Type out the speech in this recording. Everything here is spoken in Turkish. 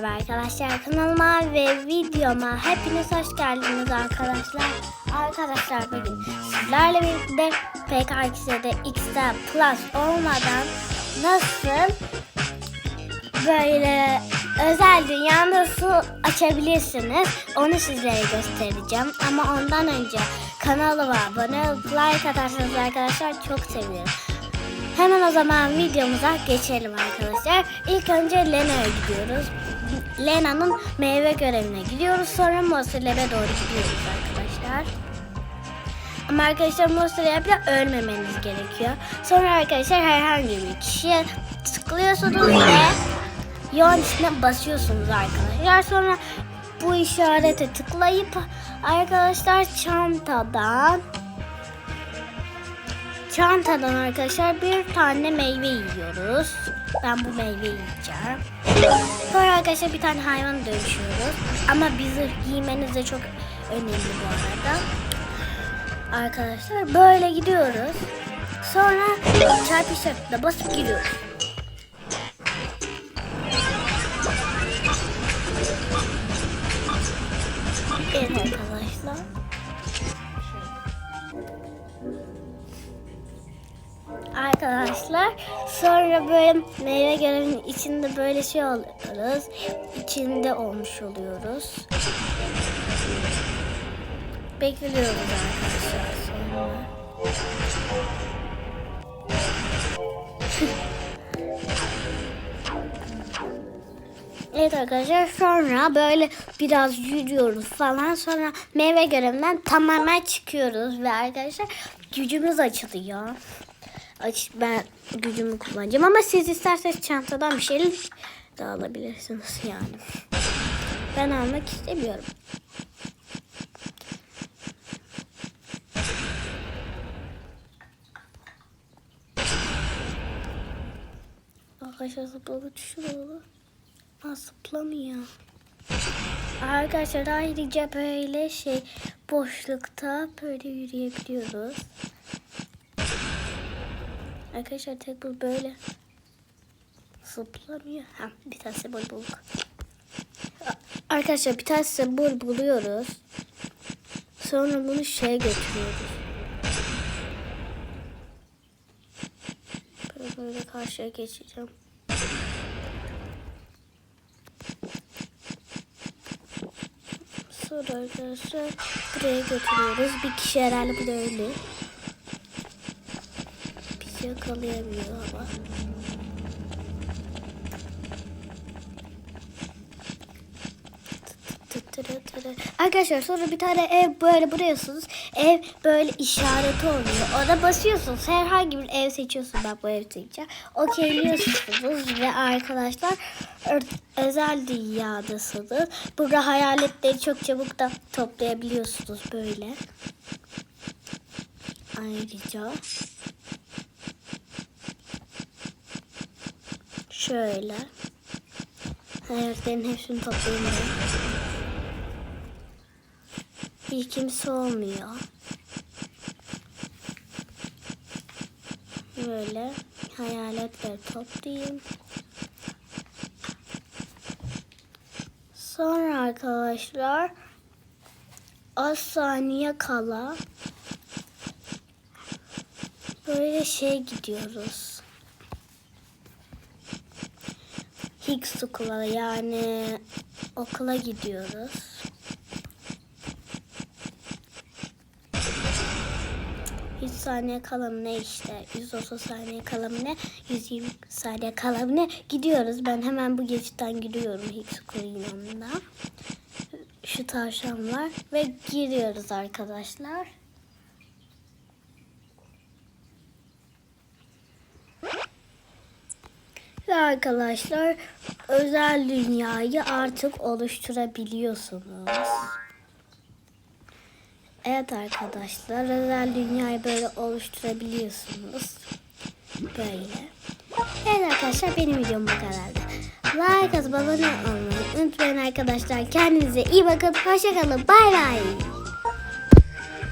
Merhaba arkadaşlar kanalıma ve videoma hepiniz hoş geldiniz arkadaşlar. Arkadaşlar bugün sizlerle birlikte PKX'de X'de Plus olmadan nasıl böyle özel dünya nasıl açabilirsiniz onu sizlere göstereceğim. Ama ondan önce kanalıma abone olup like atarsanız arkadaşlar çok sevinirim. Hemen o zaman videomuza geçelim arkadaşlar. İlk önce Lena'ya gidiyoruz. Lena'nın meyve görevine gidiyoruz. Sonra Mosilev'e doğru gidiyoruz arkadaşlar. Ama arkadaşlar Mosilev'le ölmemeniz gerekiyor. Sonra arkadaşlar herhangi bir kişiye tıklıyorsunuz ve yoğun içine basıyorsunuz arkadaşlar. Sonra bu işarete tıklayıp arkadaşlar çantadan Çantadan arkadaşlar bir tane meyve yiyoruz. Ben bu meyveyi yiyeceğim. Sonra arkadaşlar bir tane hayvan dönüşüyoruz. Ama bizi giymeniz de çok önemli bu arada. Arkadaşlar böyle gidiyoruz. Sonra çarpı işaretine basıp giriyoruz. Arkadaşlar sonra böyle meyve görevinin içinde böyle şey oluyoruz. İçinde olmuş oluyoruz. Bekliyoruz arkadaşlar sonra. Evet arkadaşlar sonra böyle biraz yürüyoruz falan sonra meyve görevinden tamamen çıkıyoruz ve arkadaşlar gücümüz açılıyor. Ben gücümü kullanacağım ama siz isterseniz çantadan bir şeyler de alabilirsiniz yani. Ben almak istemiyorum. Arkadaşlar zıpladı düşüyor. Aa zıplamıyor. Arkadaşlar ayrıca böyle şey boşlukta böyle yürüyebiliyoruz. Arkadaşlar tek bu böyle zıplamıyor. Ha, bir tane sembol bulduk. Arkadaşlar bir tane sembol buluyoruz. Sonra bunu şeye götürüyoruz. Böyle, karşıya geçeceğim. Sonra arkadaşlar buraya götürüyoruz. Bir kişi herhalde bu da öyle. Yakalayamıyor ama. Arkadaşlar sonra bir tane ev böyle buruyorsunuz. Ev böyle işareti oluyor. Orada basıyorsunuz. Herhangi bir ev seçiyorsunuz. Ben bu evi seçeceğim. Okeyliyorsunuz ve arkadaşlar özel dünyadasınız. Burada hayaletleri çok çabuk da toplayabiliyorsunuz böyle. Ayrıca şöyle hayaletlerin hepsini toplayayım ben. Hiç kimse olmuyor. Böyle hayaletleri toplayayım. Sonra arkadaşlar az saniye kala böyle şey gidiyoruz. Higgs okula yani okula gidiyoruz. Hiç saniye kala ne işte 130 saniye kala ne 120 saniye kala ne gidiyoruz. Ben hemen bu geçitten gidiyorum Higgs okulun yanına. Şu tavşan var ve giriyoruz arkadaşlar. Ve arkadaşlar özel dünyayı artık oluşturabiliyorsunuz. Evet arkadaşlar özel dünyayı böyle oluşturabiliyorsunuz. Böyle. Evet arkadaşlar benim videom bu kadardı. Like atıp abone olmayı unutmayın arkadaşlar. Kendinize iyi bakın. Hoşçakalın. Bay bay.